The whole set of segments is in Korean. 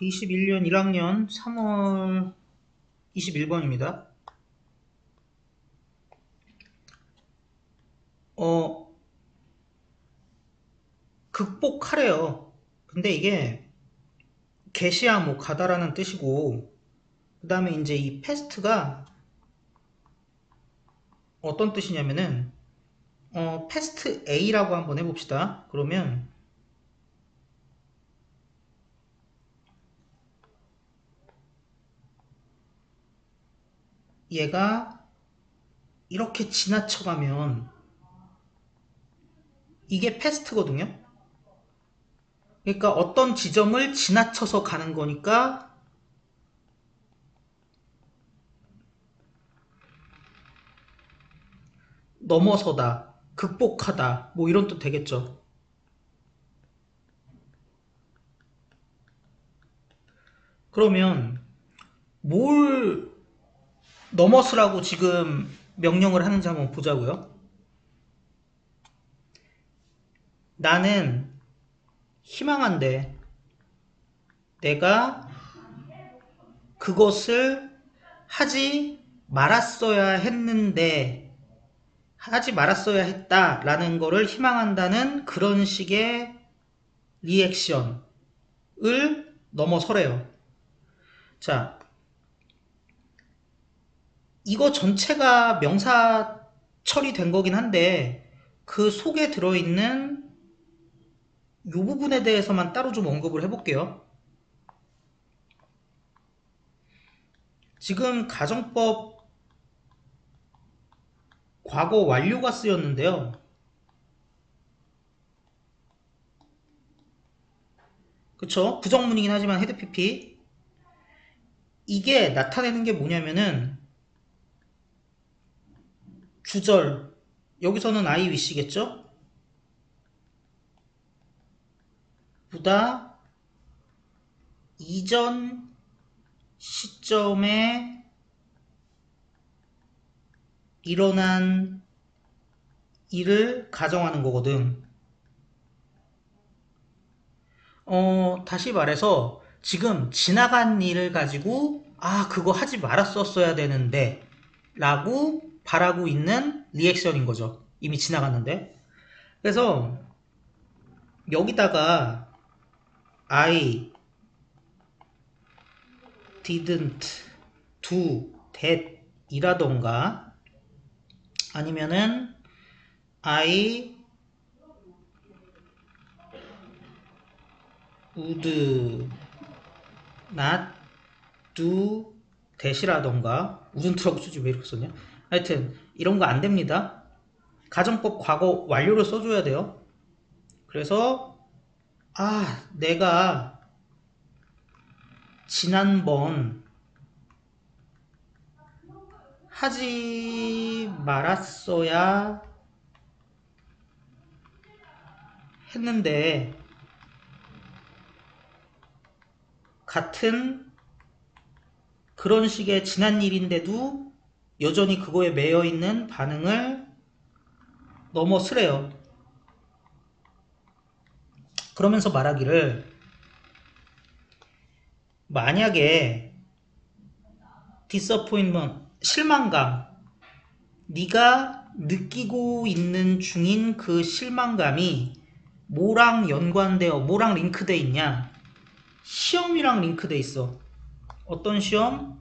21년 1학년 3월 21번입니다. 어, 극복하래요. 근데 이게 개시야 뭐 가다라는 뜻이고 그 다음에 이제 이 패스트가 어떤 뜻이냐면은 어, 패스트 A라고 한번 해봅시다. 그러면 얘가 이렇게 지나쳐가면 이게 패스트거든요. 그러니까 어떤 지점을 지나쳐서 가는 거니까 넘어서다, 극복하다, 뭐 이런 뜻 되겠죠. 그러면 뭘 넘어서라고 지금 명령을 하는지 한번 보자고요. 나는 희망한데 내가 그것을 하지 말았어야 했는데 하지 말았어야 했다라는 거를 희망한다는 그런 식의 리액션을 넘어서래요. 자, 이거 전체가 명사 처리된 거긴 한데 그 속에 들어있는 이 부분에 대해서만 따로 좀 언급을 해볼게요. 지금 가정법 과거 완료가 쓰였는데요. 그쵸? 부정문이긴 하지만 헤드 PP 이게 나타내는 게 뭐냐면은 주절 여기서는 I wish겠죠? 보다 이전 시점에 일어난 일을 가정하는 거거든. 어, 다시 말해서 지금 지나간 일을 가지고 아, 그거 하지 말았었어야 되는데 라고 바라고 있는 리액션인 거죠. 이미 지나갔는데. 그래서 여기다가 I didn't do that 이라던가 아니면은 I would not do that이라던가 무슨 트러블 쓰지 왜 이렇게 썼냐 하여튼 이런 거 안 됩니다. 가정법 과거 완료를 써줘야 돼요. 그래서 아 내가 지난번 하지 말았어야 했는데 같은 그런 식의 지난 일인데도 여전히 그거에 매여 있는 반응을 넘어서래요. 그러면서 말하기를 만약에 disappointment 실망감 네가 느끼고 있는 중인 그 실망감이 뭐랑 연관되어 뭐랑 링크돼 있냐? 시험이랑 링크돼 있어. 어떤 시험?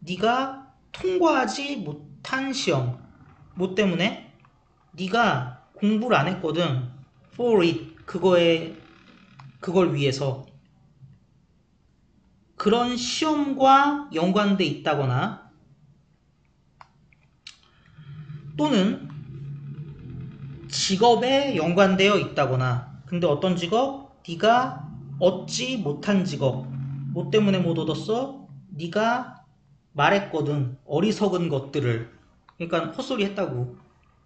네가 통과하지 못한 시험. 뭐 때문에? 네가 공부를 안 했거든. For it. 그거에 그걸 위해서. 그런 시험과 연관돼 있다거나 또는 직업에 연관되어 있다거나. 근데 어떤 직업? 네가 얻지 못한 직업. 뭐 때문에 못 얻었어? 네가 말했거든 어리석은 것들을. 그러니까 헛소리 했다고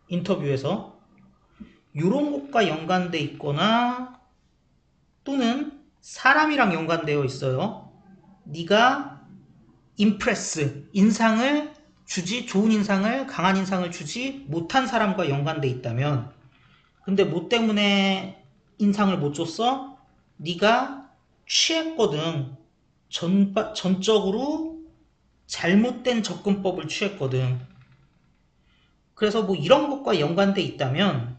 인터뷰에서. 이런 것과 연관돼 있거나 또는 사람이랑 연관되어 있어요. 네가 임프레스 인상을 주지 좋은 인상을 강한 인상을 주지 못한 사람과 연관돼 있다면 근데 뭐 때문에 인상을 못 줬어? 네가 취했거든. 전, 전적으로 잘못된 접근법을 취했거든. 그래서 뭐 이런 것과 연관돼 있다면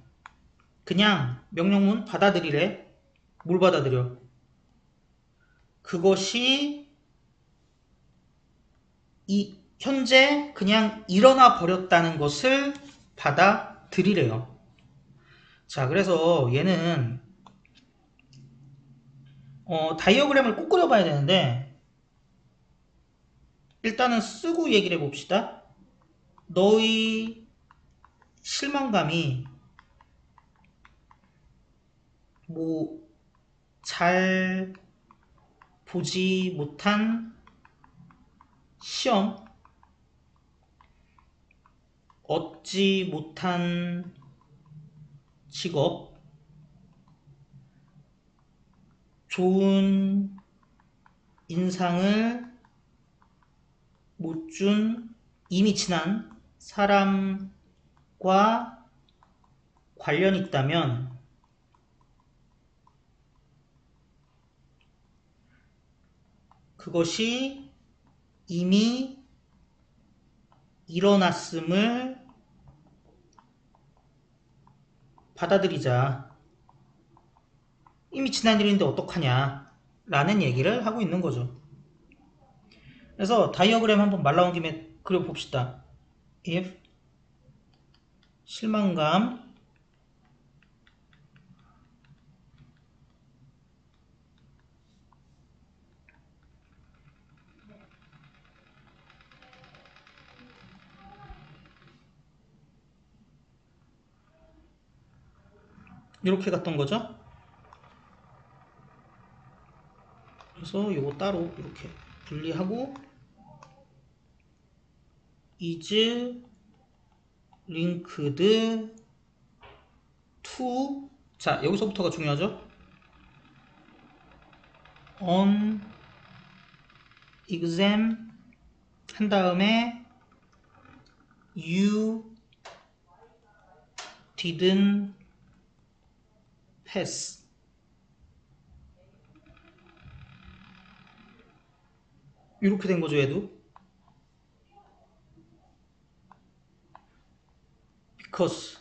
그냥 명령문 받아들이래. 뭘 받아들여? 그것이 이 현재 그냥 일어나 버렸다는 것을 받아들이래요. 자, 그래서 얘는 어, 다이어그램을 꼭 그려봐야 되는데 일단은 쓰고 얘기를 해봅시다. 너의 실망감이 뭐 잘 보지 못한 시험 얻지 못한 직업 좋은 인상을 못 준 이미 친한 사람과 관련 있다면 그것이 이미 일어났음을 받아들이자. 이미 지난 일인데 어떡하냐. 라는 얘기를 하고 있는 거죠. 그래서 다이어그램 한번 말 나온 김에 그려봅시다. if 실망감 이렇게 갔던 거죠. 그래서 요거 따로 이렇게 분리하고 is linked to 자 여기서부터가 중요하죠. on exam 한 다음에 you didn't pass 이렇게 된 거죠 얘도 because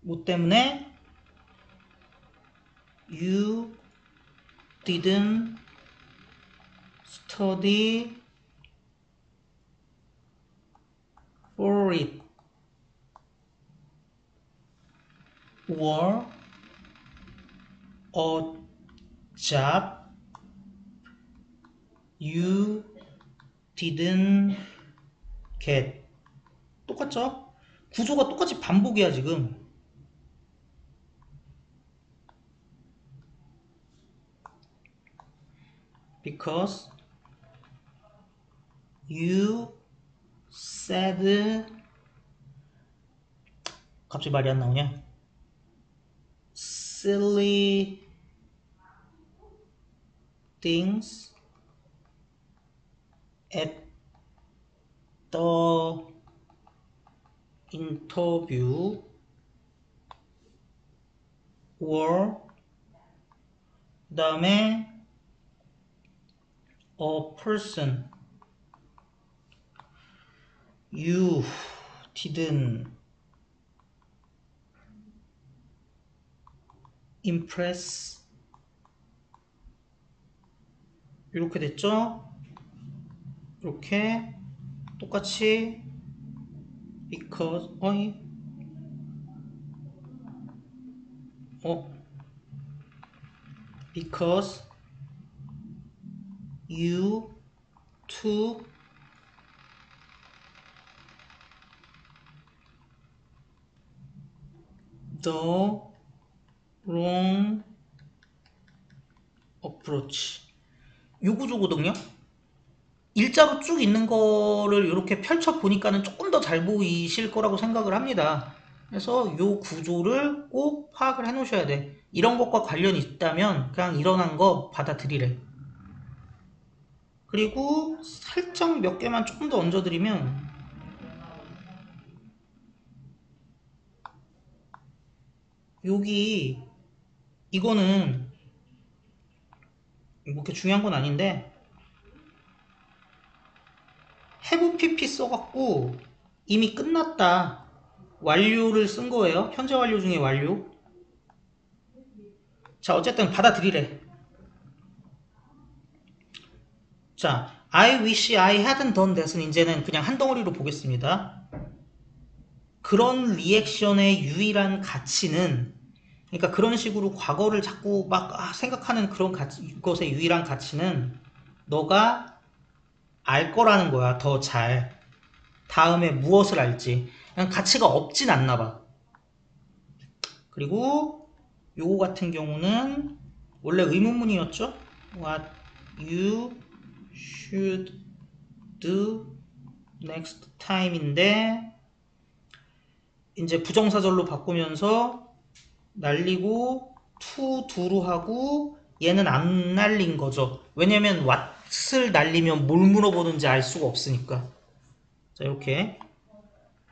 뭐 때문에 you didn't study for it or a job you didn't get 똑같죠? 구조가 똑같이 반복이야 지금 because you said 갑자기 말이 안 나오냐? silly things at the interview or 그 다음에 a person you didn't impress 이렇게 됐죠? 이렇게 똑같이 because 어이 어 because you took the wrong approach 요 구조거든요. 일자로 쭉 있는 거를 이렇게 펼쳐 보니까는 조금 더 잘 보이실 거라고 생각을 합니다. 그래서 요 구조를 꼭 파악을 해 놓으셔야 돼. 이런 것과 관련이 있다면 그냥 일어난 거 받아들이래. 그리고 살짝 몇 개만 조금 더 얹어드리면 여기 이거는 뭐 그렇게 중요한 건 아닌데 have pp 써갖고 이미 끝났다. 완료를 쓴 거예요. 현재 완료 중에 완료. 자, 어쨌든 받아들이래. 자, I wish I hadn't done that은 이제는 그냥 한 덩어리로 보겠습니다. 그런 리액션의 유일한 가치는 그러니까 그런 식으로 과거를 자꾸 막 아, 생각하는 그런 가치, 것의 유일한 가치는 너가 알 거라는 거야. 더 잘. 다음에 무엇을 알지. 그냥 가치가 없진 않나 봐. 그리고 요거 같은 경우는 원래 의문문이었죠? What you should do next time인데 이제 부정사절로 바꾸면서 날리고 to do로 하고 얘는 안 날린 거죠. 왜냐면 what을 날리면 뭘 물어보는지 알 수가 없으니까. 자, 이렇게.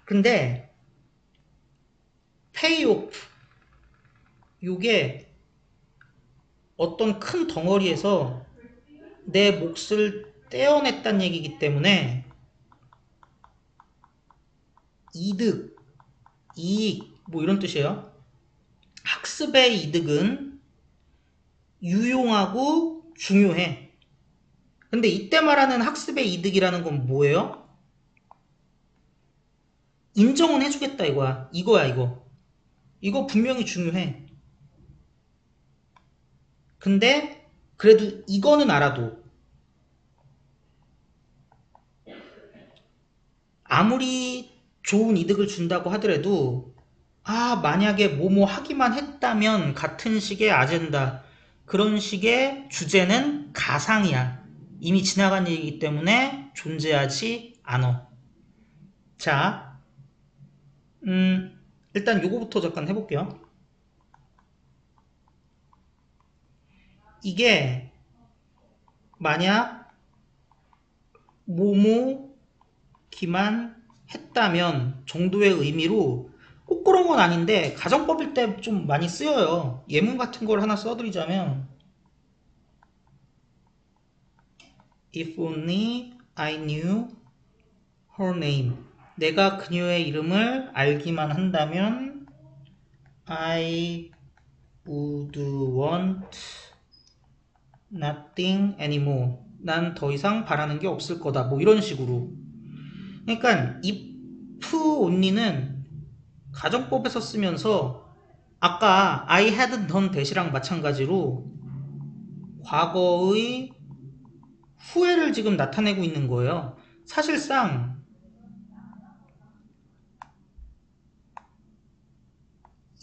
근데 payoff 요게 어떤 큰 덩어리에서 내 몫을 떼어냈다는 얘기이기 때문에 이득, 이익 뭐 이런 뜻이에요. 학습의 이득은 유용하고 중요해. 근데 이때 말하는 학습의 이득이라는 건 뭐예요? 인정은 해주겠다 이거야. 이거야 이거. 이거 분명히 중요해. 근데 그래도 이거는 알아도 아무리 좋은 이득을 준다고 하더라도 아 만약에 뭐뭐 하기만 했다면 같은 식의 아젠다 그런 식의 주제는 가상이야. 이미 지나간 일이기 때문에 존재하지 않어. 자, 음, 일단 요거부터 잠깐 해볼게요. 이게 만약 뭐뭐 기만 했다면 정도의 의미로 꼭 그런 건 아닌데 가정법일 때 좀 많이 쓰여요. 예문 같은 걸 하나 써드리자면 If only I knew her name. 내가 그녀의 이름을 알기만 한다면 I would want nothing anymore. 난 더 이상 바라는 게 없을 거다. 뭐 이런 식으로. 그러니까 if only는 가정법에서 쓰면서 아까 I had done that이랑 마찬가지로 과거의 후회를 지금 나타내고 있는 거예요. 사실상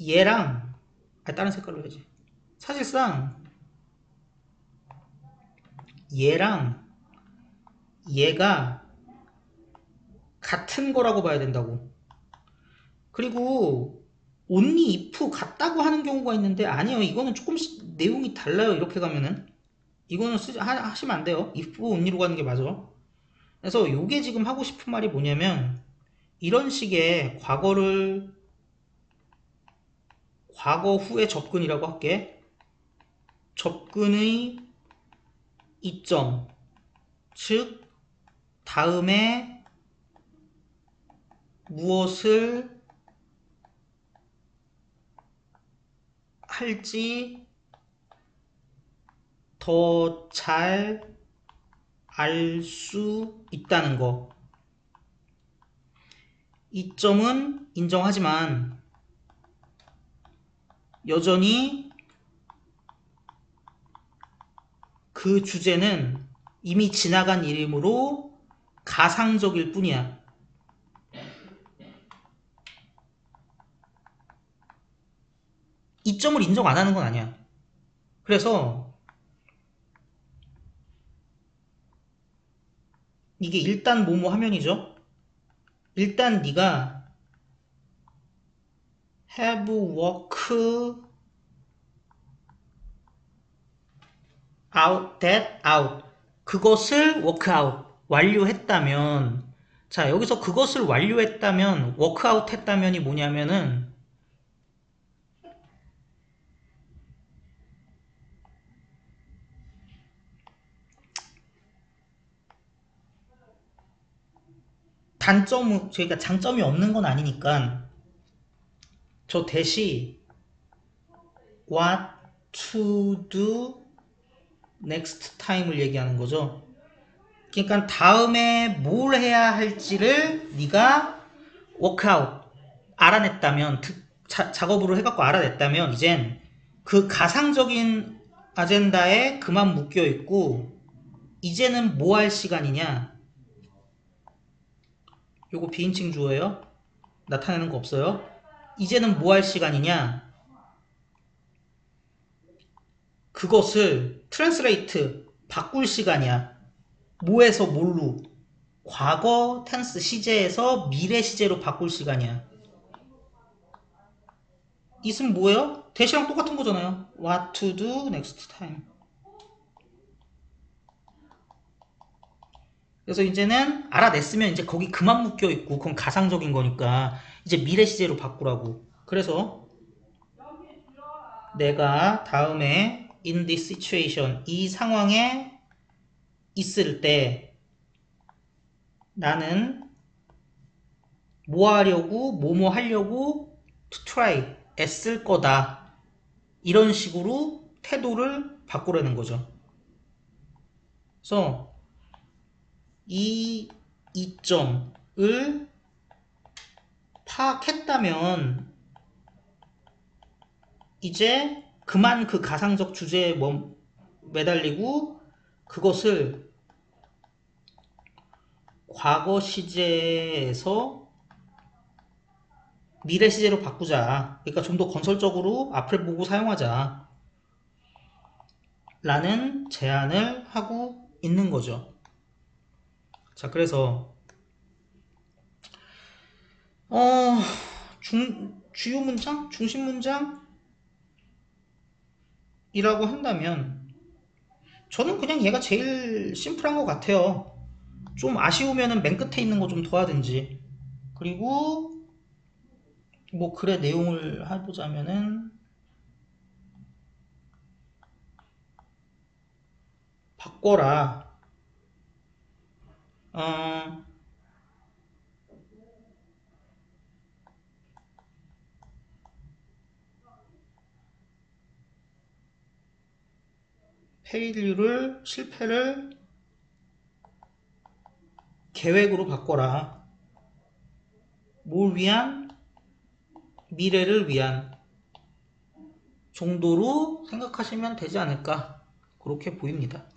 얘랑 아 다른 색깔로 해야지. 사실상 얘랑 얘가 같은 거라고 봐야 된다고. 그리고 only if 같다고 하는 경우가 있는데 아니요 이거는 조금씩 내용이 달라요 이렇게 가면은 이거는 쓰지 하, 하시면 안 돼요. if only로 가는 게 맞아. 그래서 요게 지금 하고 싶은 말이 뭐냐면 이런 식의 과거를 과거 후에 접근이라고 할게. 접근의 이점 즉 다음에 무엇을 할지 더 잘 알 수 있다는 거. 이점은 인정하지만 여전히 그 주제는 이미 지나간 일이므로 가상적일 뿐이야. 이점을 인정 안 하는 건 아니야. 그래서 이게 일단 뭐뭐 화면이죠. 일단 네가 have work out that out 그것을 work out 완료했다면 자 여기서 그것을 완료했다면 out 했다면이 뭐냐면은 단점, 저희가 장점이 없는 건 아니니까 저 대시 what to do next time을 얘기하는 거죠. 그러니까 다음에 뭘 해야 할지를 네가 워크아웃 알아냈다면 특- 자- 작업으로 해갖고 알아냈다면 이젠 그 가상적인 아젠다에 그만 묶여 있고 이제는 뭐 할 시간이냐 요거 비인칭 주어예요 나타내는 거 없어요 이제는 뭐 할 시간이냐 그것을 트랜스레이트 바꿀 시간이야 뭐에서 뭘로 과거 텐스 시제에서 미래 시제로 바꿀 시간이야 있으면 뭐예요? 대시랑 똑같은 거잖아요. What to do next time. 그래서 이제는 알아냈으면 이제 거기 그만 묶여 있고 그건 가상적인 거니까 이제 미래 시제로 바꾸라고. 그래서 내가 다음에 in this situation 이 상황에 있을 때 나는 뭐 하려고 뭐뭐 하려고 to try 애쓸 거다 이런 식으로 태도를 바꾸라는 거죠. 그래서 이 이점을 파악했다면 이제 그만 그 가상적 주제에 멈, 매달리고 그것을 과거 시제에서 미래 시제로 바꾸자. 그러니까 좀 더 건설적으로 앞을 보고 사용하자. 라는 제안을 하고 있는 거죠. 자, 그래서 어, 중, 주요 문장? 중심 문장? 이라고 한다면 저는 그냥 얘가 제일 심플한 것 같아요. 좀 아쉬우면은 맨 끝에 있는 거좀 더하든지. 그리고 뭐 글의 내용을 해보자면은 바꿔라. 어, 페일류를 실패를 계획으로 바꿔라. 뭘 위한? 미래를 위한 정도로 생각하시면 되지 않을까 그렇게 보입니다.